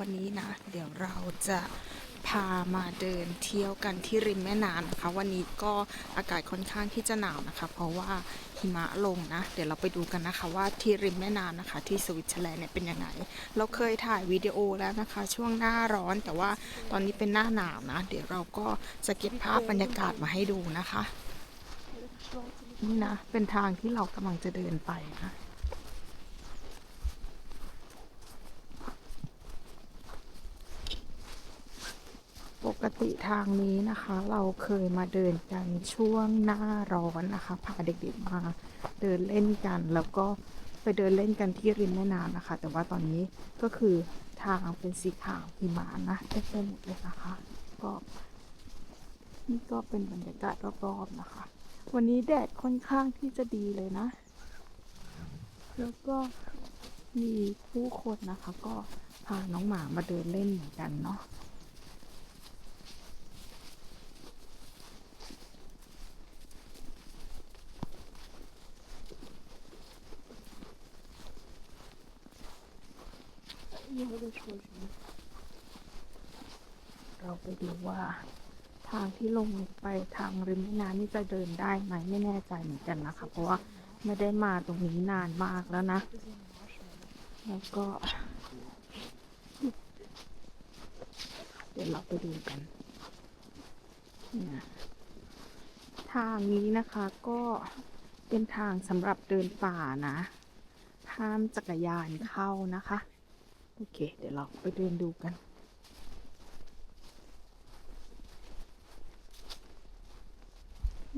วันนี้นะ เดี๋ยวเราจะพามาเดินเที่ยวกันที่ริมแม่น้ำนะคะ วันนี้ก็อากาศค่อนข้างที่จะหนาวนะคะ เพราะว่าหิมะลงนะ เดี๋ยวเราไปดูกันนะคะว่าที่ริมแม่น้ำนะคะ ที่สวิตเซอร์แลนด์เนี่ยเป็นยังไง เราเคยถ่ายวิดีโอแล้วนะคะ ช่วงหน้าร้อนแต่ว่าตอนนี้เป็นหน้าหนาวนะ เดี๋ยวเราก็จะเก็บภาพบรรยากาศมาให้ดูนะคะ นี่นะ เป็นทางที่เรากำลังจะเดินไปนะ ปกติทางนี้นะคะ เราเคยมาเดินกันช่วงหน้าร้อนนะคะพาเด็กๆมาเดินเล่นกัน แล้วก็ไปเดินเล่นกันที่ริมแม่น้ำนะคะ แต่ว่าตอนนี้ก็คือทางเป็นสีขาวหิมะนะเต็มไปหมดเลยนะคะ ก็นี่ก็เป็นบรรยากาศรอบๆนะคะ วันนี้แดดค่อนข้างที่จะดีเลยนะ แล้วก็มีผู้คนนะคะ ก็พาน้องหมามาเดินเล่นเหมือนกันเนาะ เราไป ดูว่าทางที่ลงไปทางริมแม่น้ำนี่จะเดินได้ไหมไม่แน่ใจเหมือนกันนะคะ เพราะว่าไม่ได้มาตรงนี้นานมากแล้วนะ แล้วก็ เดี๋ยวเราไปดูกันทางนี้นะคะก็เป็นทางสำหรับเดินป่านะ ห้ามจักรยานเข้านะคะ โอเค เดี๋ยวเราไปเดินดูกัน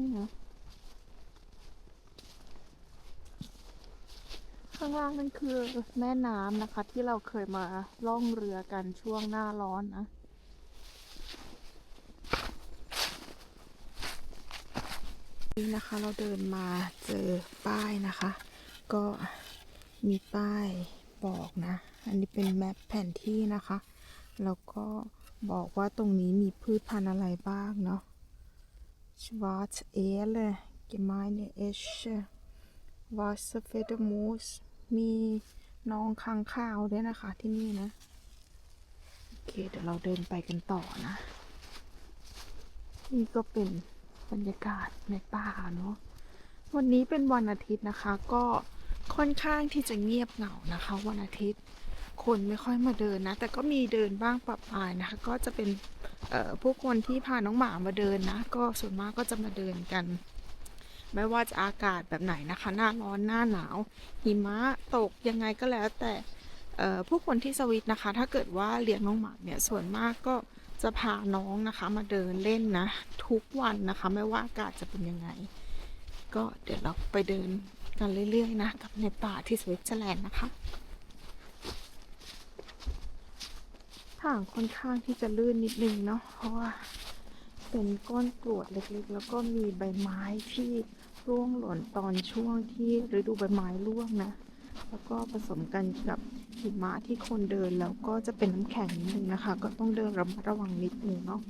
นี่นะข้างล่างนั่นคือแม่น้ำนะคะ ที่เราเคยมาล่องเรือกันช่วงหน้าร้อนนะนี่นะคะเราเดินมาเจอป้ายนะคะ ก็มีป้ายบอกนะ อันนี้เป็นแมปแผนที่นะคะ แล้วก็บอกว่าตรงนี้มีพืชพันธุ์อะไรบ้างเนาะ Schwarze Ehle, Gemeine Esche, Wasserfedermoos มีน้องค้างคาวด้วยนะคะที่นี่นะ โอเค เดี๋ยวเราเดินไปกันต่อนะ นี่ก็เป็นบรรยากาศในป่าเนาะ วันนี้เป็นวันอาทิตย์นะคะ ก็ค่อนข้างที่จะเงียบเหงานะคะ วันอาทิตย์ คนไม่ค่อยมาเดินนะ แต่ก็มีเดินบ้างปรับปายนะคะ ก็จะเป็นผู้คนที่พาน้องหมามาเดินนะ ก็ส่วนมากก็จะมาเดินกัน ไม่ว่าจะอากาศแบบไหนนะคะ หน้าร้อนหน้าหนาว หิมะตกยังไงก็แล้ว แต่ผู้คนที่สวิตนะคะ ถ้าเกิดว่าเลี้ยงน้องหมาเนี่ยส่วนมากก็จะพาน้องนะคะ มาเดินเล่นนะ ทุกวันนะคะ ไม่ว่าอากาศจะเป็นยังไง ก็เดี๋ยวเราไปเดินกันเรื่อยๆนะ กับในป่าที่สวิตเซอร์แลนด์นะคะ ทางค่อนข้างที่จะลื่นนิดนึงเนาะเพราะว่าเป็นก้อนกรวดเล็กๆ แล้วก็มีใบไม้ที่ร่วงหล่นตอนช่วงที่ฤดูใบไม้ร่วงนะ แล้วก็ผสมกันกับหิมะที่คนเดินแล้วก็จะเป็นน้ำแข็งนิดนึงนะคะ ก็ต้องเดินระมัดระวังนิดนึงเนาะ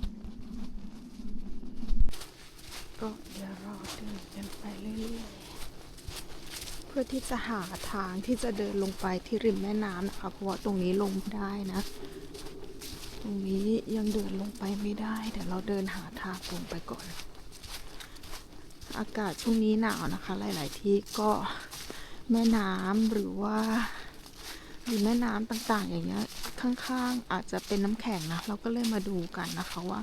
ก็เดี๋ยวเราเดินกันไปเรื่อยๆเพื่อที่จะหาทางที่จะเดินลงไปที่ริมแม่น้ำนะคะเพราะว่าตรงนี้ลงไม่ได้นะ ตรงนี้ยังเดินลงไปไม่ได้ เดี๋ยวเราเดินหาทางลงไปก่อน อากาศช่วงนี้หนาวนะคะ หลาย ๆ ที่ก็แม่น้ำหรือว่าหรือแม่น้ำต่างๆ อย่างเงี้ยข้างๆอาจจะเป็นน้ำแข็งนะ เราก็เลยมาดูกันนะคะว่า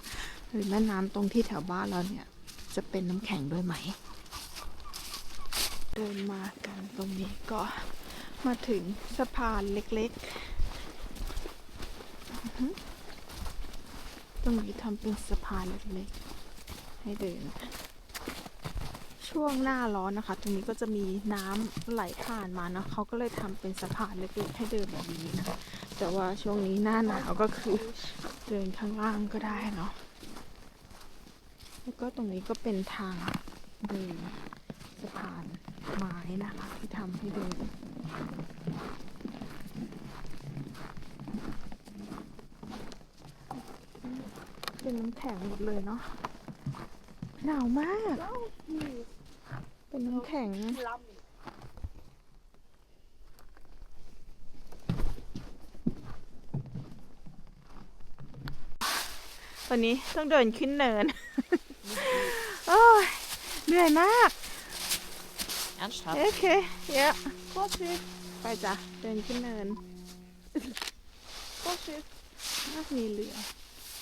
หรือแม่น้ำตรงที่แถวบ้านเราเนี่ย จะเป็นน้ำแข็งด้วยไหม เดินมากันตรงนี้ก็มาถึงสะพานเล็กๆ รงนี้ทำเป็นสะพานเล็กๆให้เดินช่วงหน้าร้อนนะคะ ตรงนี้ก็จะมีน้ำไหลผ่านมานะเขาก็เลยทำเป็นสะพานเล็กๆให้เดินแบบนี้นะแต่ว่าช่วงนี้หน้าหนาวก็คือเดินข้างล่างก็ได้เนาะแล้วก็ตรงนี้ก็เป็นทางเดินสะพานไม้นะคะที่ทำให้เดิน เป็นน้ำแข็งหมดเลยเนาะหนาวมาก เป็นน้ำแข็งวันนี้ต้องเดินขึ้นเนิน โอ้ยเหนื่อยมาก Ernsthaft? โอเคเยอะโค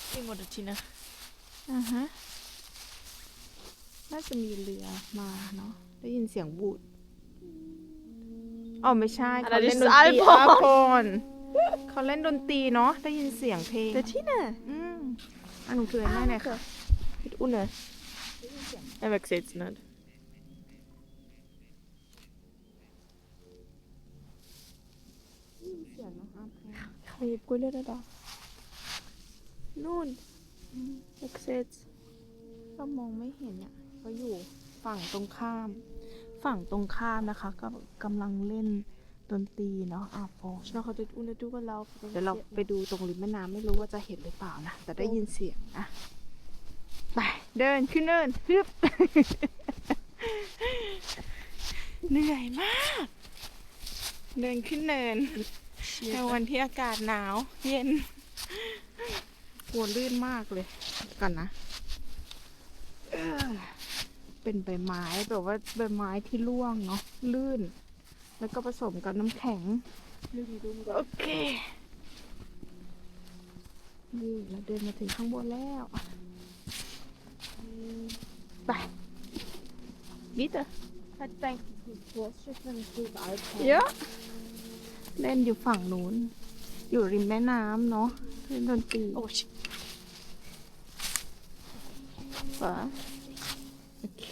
ตรชิไปจ้ะเดินขึ้นเนินโคตรชิน่าจะมีเรือ Irgendwo der Tina. อ่าฮะ น่าจะมีเรือมาเนาะ ได้ยินเสียงบูดอ๋อไม่ใช่อันนั้เขานเล่นดน is ตรี Alphorn อาโคนเขาเล่นดนตรีเนาะ ได้ยินเสียงเพลง Der Tina. อืมอันหนูถือให้หน่อยค่ะพิดอุ่นเลย Er wechselt es nicht. เสียงนะคะ Kann man die Brille da da? นู่นเอ็กเซสก็มองไม่เห็นเนี่ยเขาอยู่ฝั่งตรงข้าม ฝั่งตรงข้ามนะคะ ก็กำลังเล่นดนตรีเนาะอาโฟ Noch hat er unten drüber laufen. เดี๋ยวเราไปดูตรงริมแม่น้ำไม่รู้ว่าจะเห็นหรือเปล่านะ แต่ได้ยินเสียงนะ ไป เดินขึ้นเนินฮึบเหนื่อยมาก เดินขึ้นเนินในวันที่อากาศหนาว เย็น ปวดลื่นมากเลยก่อนนะเออเป็นใบไม้แบบว่าใบไม้ที่ร่วงเนาะลื่น แล้วก็ผสมกับน้ำแข็งโอเคนี่เราเดินมาถึงข้างบนแล้วไปบิเตอร์ Hat dein Wurstschiff wenn ich drüber Alphorn? เยอะเล่นอยู่ฝั่งนู้น อยู่ริมแม่น้ำเนาะเล่นดนตรี Oh, shit. ฝาโอเค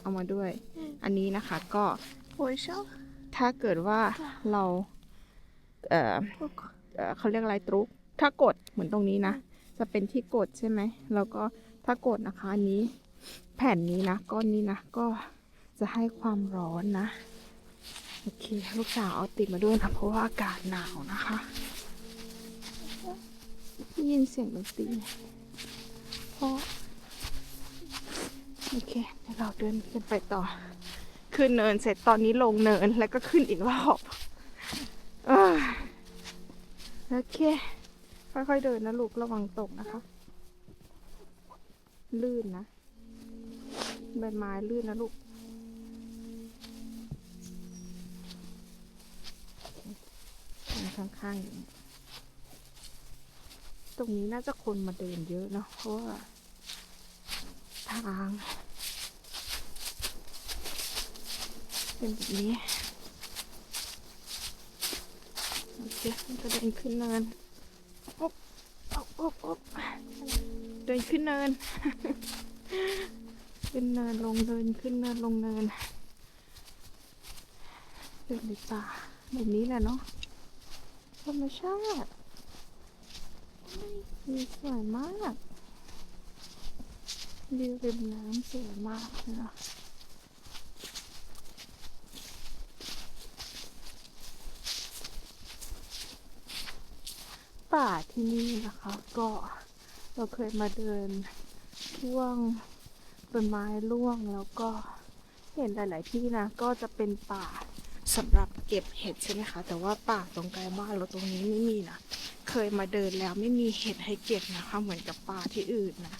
เอามาด้วย อันนี้นะคะก็ Wo ist er? ถ้าเกิดว่าเรา เอ่อเอ่อเขาเรียกอะไรตรุก ถ้ากดเหมือนตรงนี้นะ จะเป็นที่กดใช่ไหม แล้วก็ถ้ากดนะคะอันนี้ แผ่นนี้นะ ก้อนนี้นะ ก็จะให้ความร้อนนะ โอเค ลูกสาวเอาติดมาด้วยนะ เพราะว่าอากาศหนาวนะคะได้ยินเสียงดนตรีเพราะ โอเคเดี๋ยวเราเดินกันไปต่อ ขึ้นเนินเสร็จตอนนี้ลงเนินแล้วก็ขึ้นอีกรอบโอเค ค่อยๆเดินนะลูกระวังตกนะคะ ลื่นนะใบไม้ลื่นนะลูกข้างๆอย่างนี้ตรงนี้น่าจะคนมาเดินเยอะเนาะเพราะว่าทาง เป็นแบบนี้โอเคมันก็เดินขึ้นเนินอ๊บอ๊บอบอ๊บเดินขึ้นเนิน ขึ้นเนินลงเนินขึ้นเนินลงเนินเดินในป่าแบบนี้แหละเนาะธรรมชาติมีสวยมากวิวริมน้ำสวยมากเลยเนาะ ป่าที่นี่นะคะ ก็เราเคยมาเดินช่วงต้นไม้ร่วงแล้วก็เห็นหลาย ๆ ที่นะก็จะเป็นป่าสำหรับเก็บเห็ดใช่ไหมคะ แต่ว่าป่าตรงไกลบ้านเราตรงนี้ไม่มีนะเคยมาเดินแล้วไม่มีเห็ดให้เก็บนะคะ เหมือนกับป่าที่อื่นนะ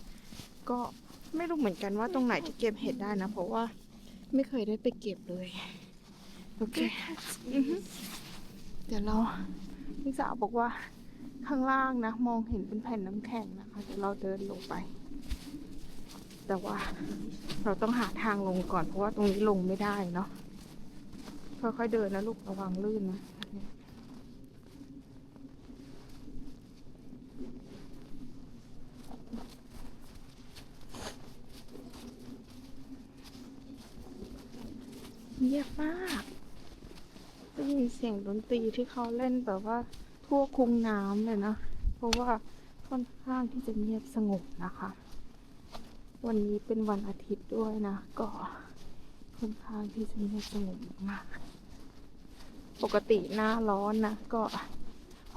ก็ไม่รู้เหมือนกันว่าตรงไหนจะเก็บเห็ดได้นะ เพราะว่าไม่เคยได้ไปเก็บเลยโอเคอือฮึเดี๋ยวเราพี่สาวบอกว่า ข้างล่างนะ มองเห็นเป็นแผ่นน้ำแข็งนะคะเดี๋ยวเราเดินลงไป แต่ว่าเราต้องหาทางลงก่อน เพราะว่าตรงนี้ลงไม่ได้เนาะค่อยๆเดินนะลูกระวังลื่นนะเงียบมากได้ยินเสียงดนตรีที่เขาเล่นแบบว่า ทั่วคุงน้ำเลยนะ เพราะว่าค่อนข้างที่จะเงียบสงบนะคะ วันนี้เป็นวันอาทิตย์ด้วยนะ ก็ค่อนข้างที่จะเงียบสงบมาก ปกติหน้าร้อนนะ ก็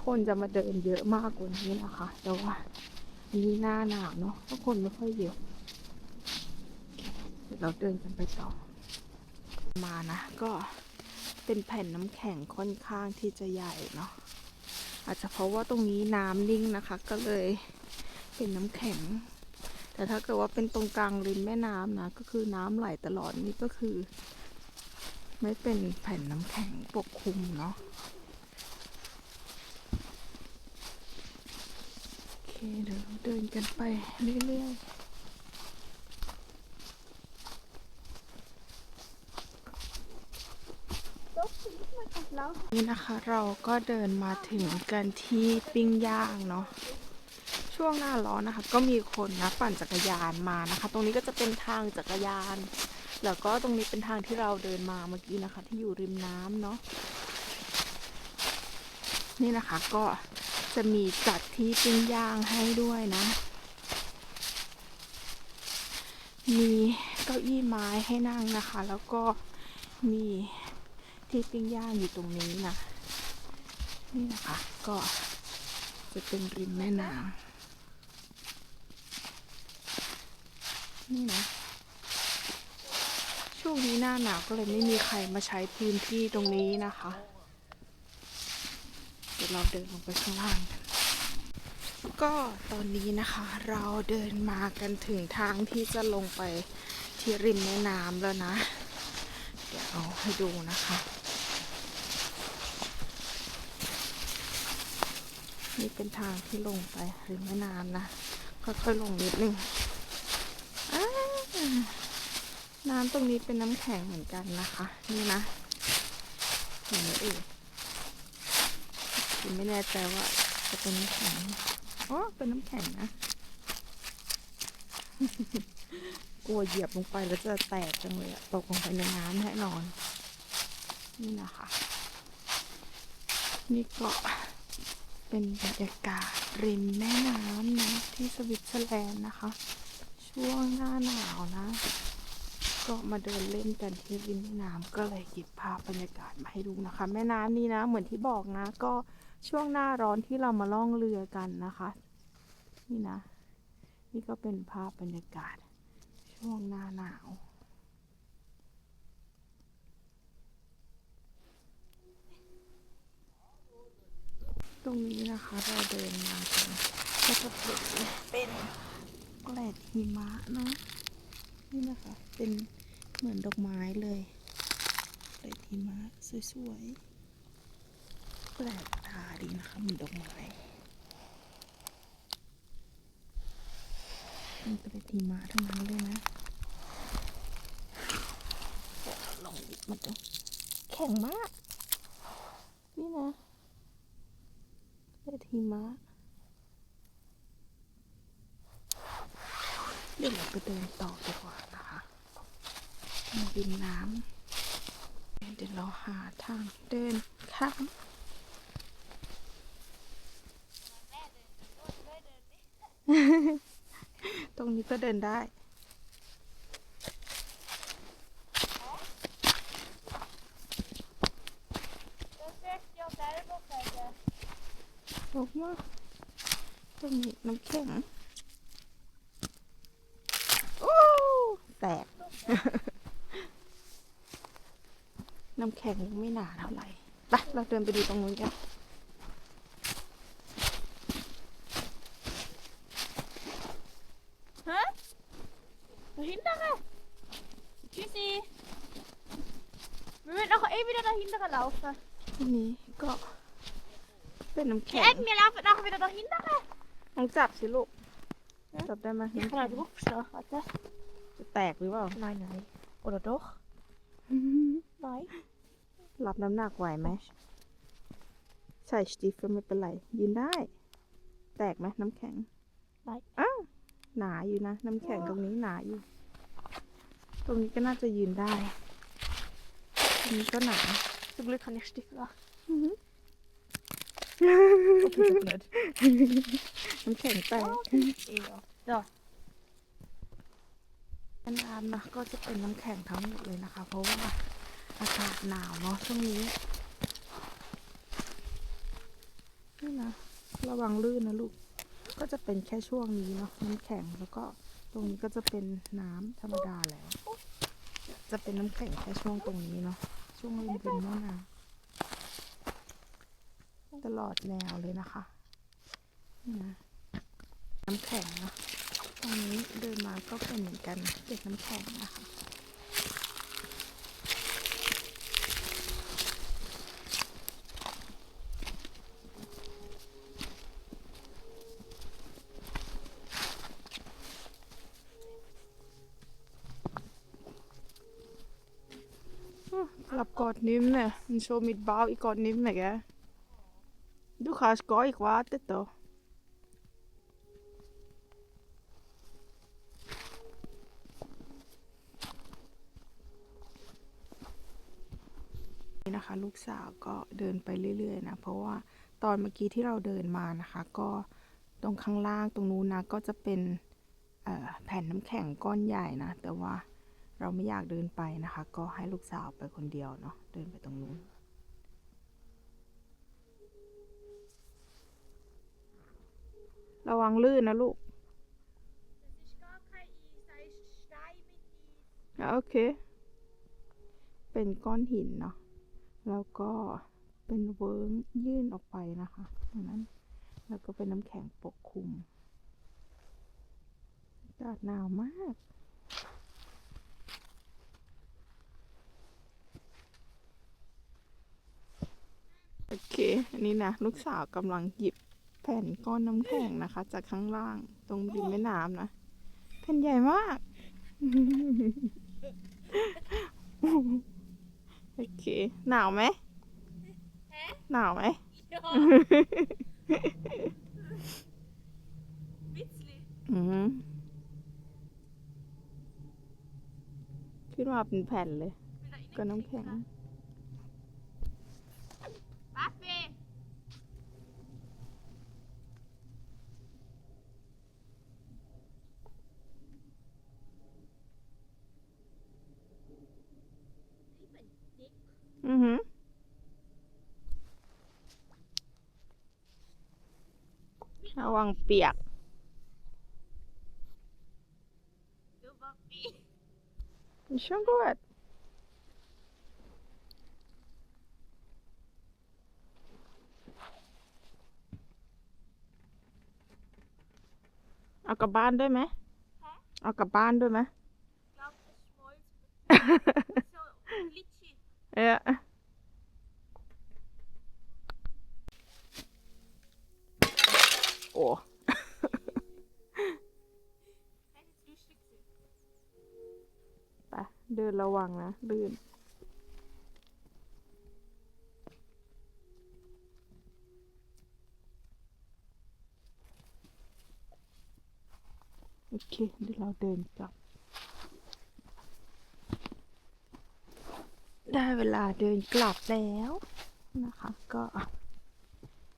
คนจะมาเดินเยอะมากกว่านี้นะคะ แต่ว่านี้หน้าหนาวเนาะก็คนไม่ค่อยเยอะเดี๋ยวเราเดินกันไปต่อ มานะ ก็เป็นแผ่นน้ำแข็งค่อนข้างที่จะใหญ่เนาะ อาจจะเพราะว่าตรงนี้น้ำนิ่งนะคะ ก็เลยเป็นน้ำแข็ง แต่ถ้าเกิดว่าเป็นตรงกลางริมแม่น้ำนะ ก็คือน้ำไหลตลอดนี่ก็คือ ไม่เป็นแผ่นน้ำแข็งปกคลุมเนาะโอเคเดี๋ยวเดินกันไปเรื่อยๆ นะคะ เราก็เดินมาถึงกันที่ปิ้งย่างเนาะช่วงหน้าร้อนนะคะ ก็มีคนนะปั่นจักรยานมานะคะ ตรงนี้ก็จะเป็นทางจักรยาน แล้วก็ตรงนี้เป็นทางที่เราเดินมาเมื่อกี้นะคะ ที่อยู่ริมน้ำเนาะนี่นะคะก็จะมีจัดที่ปิ้งย่างให้ด้วยนะ มีเก้าอี้ไม้ให้นั่งนะคะ แล้วก็มีที่ปิ้งย่างอยู่ตรงนี้นะ นี่นะคะ ก็จะเป็นริมแม่น้ำนี่นะ ช่วงนี้หน้าหนาวก็เลยไม่มีใครมาใช้พื้นที่ตรงนี้นะคะ เดี๋ยวเราเดินลงไปข้างล่างกันก็ตอนนี้นะคะเราเดินมากันถึงทางที่จะลงไปที่ริมแม่น้ำแล้วนะ เดี๋ยวเอาให้ดูนะคะ นี่เป็นทางที่ลงไปริมแม่น้ำนะค่อยๆลงนิดนึงน้ำตรงนี้เป็นน้ำแข็งเหมือนกันนะคะ นี่นะเห็นไหมเอ่ยยังไม่แน่ใจว่าจะเป็นน้ำแข็งอ๋อเป็นน้ำแข็งนะ กลัวเหยียบลงไปแล้วจะแตกจังเลยอะตกลงไปในน้ำแน่นอน นี่นะคะ นี่เก็ เป็นบรรยากาศริมแม่น้ำนะที่สวิตเซอร์แลนด์นะคะ ช่วงหน้าหนาวนะ ก็มาเดินเล่นกันที่ริมแม่น้ำก็เลยหยิบภาพบรรยากาศมาให้ดูนะคะ แม่น้ำนี้นะ เหมือนที่บอกนะ ก็ช่วงหน้าร้อนที่เรามาล่องเรือกันนะคะ นี่นะ นี่ก็เป็นภาพบรรยากาศช่วงหน้าหนาว ตรงนี้นะคะเราเดินมาก็จะเป็นเป็นเกล็ดหิมะเนาะนี่นะคะ เป็นเหมือนดอกไม้เลยเกล็ดหิมะสวยๆแปลกตาดีนะคะเหมือนดอกไม้เป็นเกล็ดหิมะทั้งนั้นเลยนะลองหยิบมาดูแข็งมาก นี่นะ เลือดหิมะเดี๋ยวเราไปเดินต่อดีกว่านะคะมาริมน้ำเดี๋ยวเราหาทางเดินข้ามตรงนี้ก็เดินได้ บอก วะจะมีน้ำแข็งโอ้แตก น้ำแข็งยังไม่หนาเท่าไหร่ไปเราเดินไปดูตรงนู้นกันฮะหินนะค่ะชิซีไม่เป็นเอาเอ้ยไม่ได้เราหินนะค่ะเราค่ะ เป็นน้ำ Die แข็ง Ecken, wir laufen nachher wieder dahinter. ลองจับสิลูก จับได้ไหม Ich น้ำ kann แข็ da ง draufstehen. Warte. จะแตกหรือเปล่า Nein, nein. Oder doch? Nein. รับน้ำหนักไหวไหม ใส่สติฟก็ไม่เป็นไร ยืนได้ แตกไหมน้ำแข็งไม่อ้าวหนาอยู่นะ น้ำแข็งตรงนี้หนาอยู่ ตรงนี้ก็น่าจะยืนได้ ตรงนี้ก็หนา Zum Glück kann ich Stiefel machen. อื้อหือ Okay, doch nicht. น้ำแข็งแตก Eher. Da. แม่น้ำนะก็จะเป็นน้ำแข็งทั้งหมดเลยนะคะ เพราะว่าอากาศหนาวเนาะช่วงนี้นี่นะระวังลื่นนะลูก ก็จะเป็นแค่ช่วงนี้เนาะน้ำแข็งแล้วก็ตรงนี้ก็จะเป็นน้ำธรรมดาแล้ว จะเป็นน้ำแข็งแค่ช่วงตรงนี้เนาะช่วงริมริมแม่น้ำ ตลอดแนวเลยนะคะนี่นะน้ำแข็งนะตอนนี้เดินมาก็เป็นเหมือนกันเก็บน้ำแข็งนะคะ Klapkort nemen. En zo met bouw ik kort nemen, hè. Du kannst gar nicht warten da. นี่นะคะ ลูกสาวก็เดินไปเรื่อยๆนะ เพราะว่าตอนเมื่อกี้ที่เราเดินมานะคะ ก็ตรงข้างล่างตรงนู้นนะก็จะเป็นแผ่นน้ำแข็งก้อนใหญ่นะ แต่ว่าเราไม่อยากเดินไปนะคะ ก็ให้ลูกสาวไปคนเดียวเนาะเดินไปตรงนู้น ระวังลื่นนะลูก โอเค เป็นก้อนหินเนาะ แล้วก็เป็นเวิ้งยื่นออกไปนะคะตรงนั้น แล้วก็เป็นน้ำแข็งปกคลุมอากาศหนาวมากโอเค อันนี้นะ ลูกสาวกำลังหยิบ แผ่นก้อนน้ำแข็งนะคะ จากข้างล่าง ตรงริมแม่น้ำนะแผ่นใหญ่มาก โอเค หนาวไหมหนาวไหม Ja, Witzli. อืมขึ้นมาเป็นแผ่นเลย Will da ก็น้ำแข็ง อือหือระวังเปียก Du Papi. Schon gut. เอากลับบ้านด้วยไหมเอากลับบ้านด้วยไหม Ja. Åh. ไปเดินระวังนะ ลื่น โอเค เดี๋ยวเราเดินกลับ ได้เวลาเดินกลับแล้วนะคะ ก็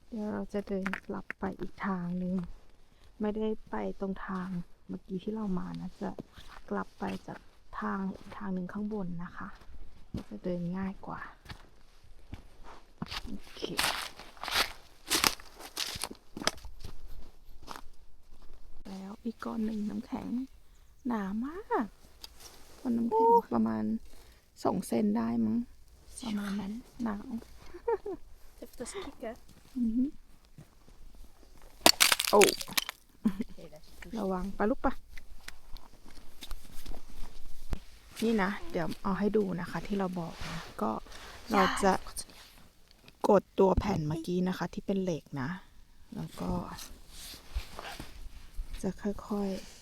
เดี๋ยวเราจะเดินกลับไปอีกทางหนึ่งไม่ได้ไปตรงทางเมื่อกี้ที่เรามานะ จะกลับไปจากทางอีกทางหนึ่งข้างบนนะคะ จะเดินง่ายกว่า โอเคแล้วอีกก้อนหนึ่งน้ำแข็งหนามากก้อนน้ำแข็งประมาณ สองเซนได้มั้งประมาณนั้นหนาว Darf ich das kicken? อือหือโอ้ Okay, das ist ระวังไปลูกปะนี่นะ เดี๋ยวเอาให้ดูนะคะ ที่เราบอกนะก็เราจะกดตัวแผ่นเมื่อกี้นะคะ ที่เป็นเหล็กนะ แล้วก็ จะค่อยๆ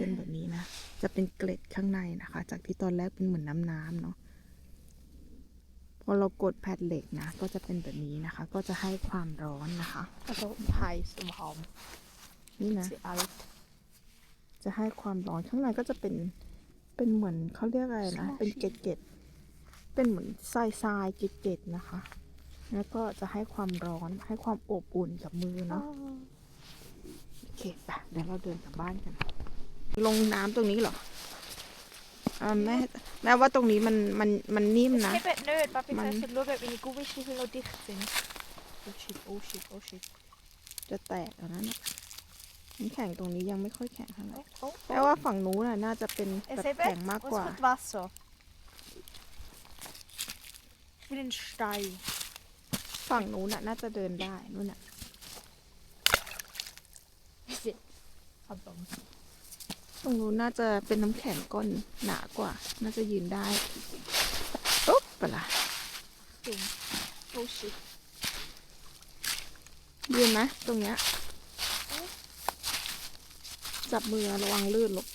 เป็นแบบนี้นะ จะเป็นเกล็ดข้างในนะคะ จากที่ตอนแรกเป็นเหมือนน้ำน้ำๆเนาะพอเรากดแผ่นเหล็กนะ ก็จะเป็นแบบนี้นะคะ ก็จะให้ความร้อนนะคะ Also heiß im Raum. นี่นะ Sie alt. จะให้ความร้อนข้างในก็จะเป็นเป็นเหมือนเขาเรียกอะไรนะ เป็นเกล็ดเกล็ดๆเป็นเหมือนทรายทรายๆเกล็ดเกล็ดๆนะคะ แล้วก็จะให้ความร้อนให้ความอบอุ่นกับมือเนาะ โอเคไปเดี๋ยวเราเดินกลับบ้านกัน ลงน้ำตรงนี้เหรออ่าแม่แม่ว่าตรงนี้มันมันมันนิ่มนะ Ich heb nicht, Papi, Man- das heißt nur, wenn die Gummistiefel noch dicht sind. Oh shit, oh shit, oh shit. จะแตกแล้วนะเนี่ยน้ำแข็งตรงนี้ยังไม่ค่อยแข็งเท่าไหร่ Oh, oh, แปลว่าฝั่งนู้นน่ะน่าจะเป็น Es แบบ hebt แข็งมากกว่า und es wird Wasser. Ich will einen Stein. ฝั่งนู้นน่ะน่าจะเดินได้นู่นน่ะ Pardon. ตรงนู้นน่าจะเป็นน้ำแข็งก้อนหนากว่า น่าจะยืนได้อุ๊บไปะละ Ding. Oh shit. ยืนไหมตรงเนี้ย จับมือระวังลื่นลูก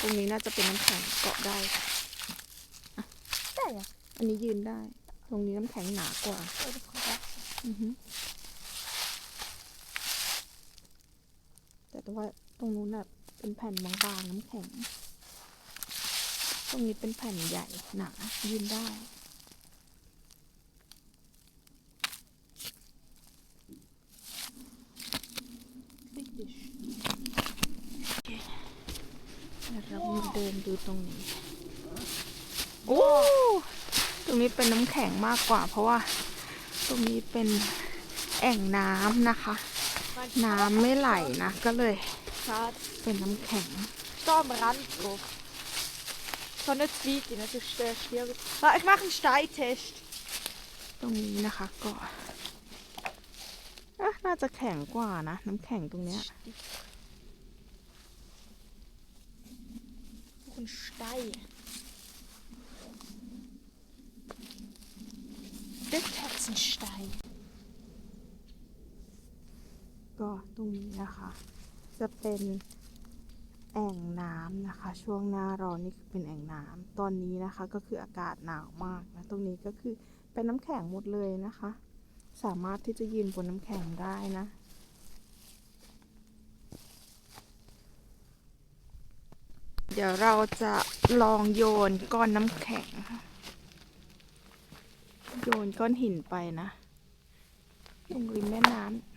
ตรงนี้น่าจะเป็นน้ำแข็งเกาะได้ Där ja. อันนี้ยืนได้ ตรงนี้น้ำแข็งหนากว่า Oh, det kommer där. อือฮึแต่ว่าตรงนู้นน่ะ เป็นแผ่นบางๆน้ำแข็ง ตรงนี้เป็นแผ่นใหญ่หนายืนได้เคเราไปเดินดูตรงนี้ โอ้ ตรงนี้เป็นน้ำแข็งมากกว่า เพราะว่า ตรงนี้เป็นแอ่งน้ำนะคะ น้ำไม่ไหลนะ ก็เลย Schade. เป็นน้ำแข็ง Da am Rand drauf. Ich kann nicht zu weit rein, das ist äh, schwierig. Ah, ich mache einen Steintest. ตรงนี้นะคะก็อะน่าจะแข็งกว่านะ น้ำแข็งตรงเนี้ย Noch ein Stein. Dort hat es einen Stein. ก็ตรงนี้นะคะ จะเป็นแอ่งน้ำนะคะ ช่วงหน้าร้อนนี่คือเป็นแอ่งน้ำตอนนี้นะคะ ก็คืออากาศหนาวมากนะตรงนี้ก็คือเป็นน้ำแข็งหมดเลยนะคะ สามารถที่จะยืนบนน้ำแข็งได้นะเดี๋ยวเราจะลองโยนก้อนน้ำแข็ง โยนก้อนหินไปนะตรงริมแม่น้ำ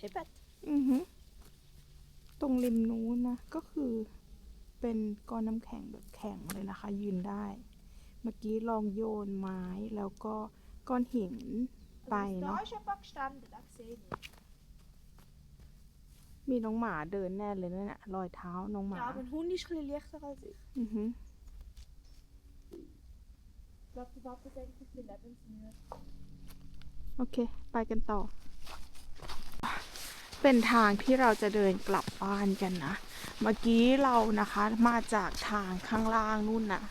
Tippet. อือฮึตรงริมนู้นนะ ก็คือเป็นก้อนน้ำแข็งแบบแข็งเลยนะคะ ยืนได้ เมื่อกี้ลองโยนไม้แล้วก็ก้อนหินไป Da เนาะ ist jemand gestanden, das sehe ich. มีน้องหมาเดินแน่เลยนะเนี่ยรอยเท้าน้องหมา Ja, aber ein Hund ist ein bisschen leichter als ich. อือฮึ Ich glaube, die Papa denkt, ich bin lebensmüde. โอเค ไปกันต่อ เป็นทางที่เราจะเดินกลับบ้านกันนะ เมื่อกี้เรานะคะมาจากทางข้างล่างนู่นนะ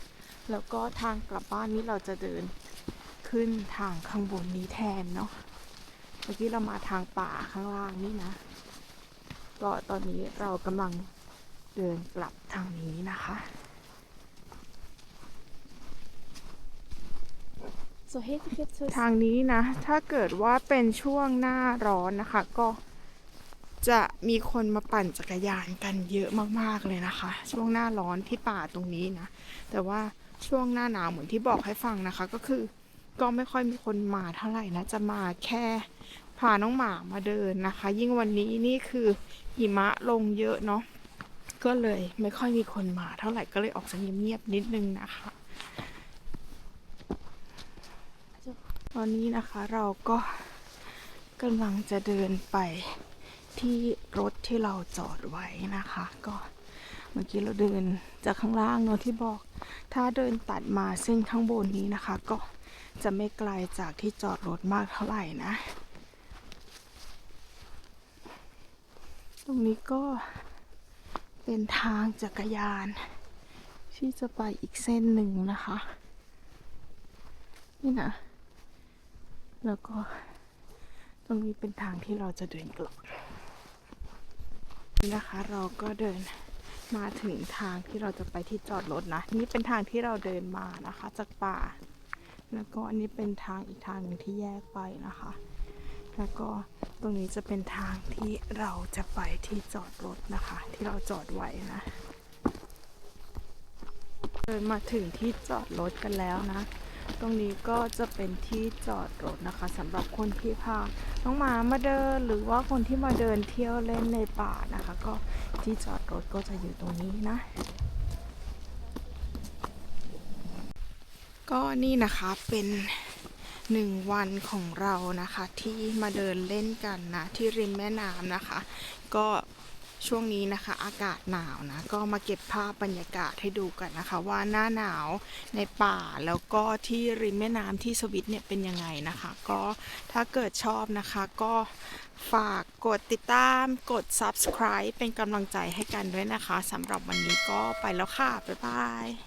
แล้วก็ทางกลับบ้านนี้เราจะเดินขึ้นทางข้างบนนี้แทนเนาะ เมื่อกี้เรามาทางป่าข้างล่างนี่นะ ก็ตอนนี้เรากำลังเดินกลับทางนี้นะคะ So hätte ich jetzt so ทางนี้นะ ถ้าเกิดว่าเป็นช่วงหน้าร้อนนะคะ ก็ จะมีคนมาปั่นจักรยานกันเยอะมากๆเลยนะคะ ช่วงหน้าร้อนที่ป่าตรงนี้นะ แต่ว่าช่วงหน้าหนาวเหมือนที่บอกให้ฟังนะคะ ก็คือก็ไม่ค่อยมีคนมาเท่าไหร่นะ จะมาแค่พาน้องหมามาเดินนะคะ ยิ่งวันนี้นี่คือหิมะลงเยอะเนาะก็เลยไม่ค่อยมีคนมาเท่าไหร่ก็เลยออกจะเงียบๆนิดนึงนะคะ ตอนนี้นะคะเราก็กำลังจะเดินไป ที่รถที่เราจอดไว้นะคะ ก็เมื่อกี้เราเดินจากข้างล่างเนอะที่บอก ถ้าเดินตัดมาซึ่งข้างบนนี้นะคะ ก็จะไม่ไกลจากที่จอดรถมากเท่าไหร่นะ ตรงนี้ก็เป็นทางจักรยาน ที่จะไปอีกเส้นหนึ่งนะคะ นี่นะ แล้วก็ตรงนี้เป็นทางที่เราจะเดินกลับ นี่นะคะเราก็เดินมาถึงทางที่เราจะไปที่จอดรถนะ นี่เป็นทางที่เราเดินมานะคะ จากป่า แล้วก็อันนี้เป็นทางอีกทางหนึ่งที่แยกไปนะคะ แล้วก็ตรงนี้จะเป็นทางที่เราจะไปที่จอดรถนะคะ ที่เราจอดไว้นะ เดินมาถึงที่จอดรถกันแล้วนะ ตรงนี้ก็จะเป็นที่จอดรถนะคะสำหรับคนที่พาน้องหมามาเดินหรือว่าคนที่มาเดินเที่ยวเล่นในป่านะคะ ก็ที่จอดรถก็จะอยู่ตรงนี้นะ ก็นี่นะคะเป็นหนึ่งวันของเรานะคะที่มาเดินเล่นกันนะที่ริมแม่น้ำนะคะ ก็ ช่วงนี้นะคะอากาศหนาวนะก็มาเก็บภาพบรรยากาศให้ดูกันนะคะ ว่าหน้าหนาวในป่าแล้วก็ที่ริมแม่น้ำที่สวิตเนี่ยเป็นยังไงนะคะ ก็ถ้าเกิดชอบนะคะก็ฝากกดติดตามกด subscribe เป็นกำลังใจให้กันด้วยนะคะสำหรับวันนี้ก็ไปแล้วค่ะ บ๊ายบาย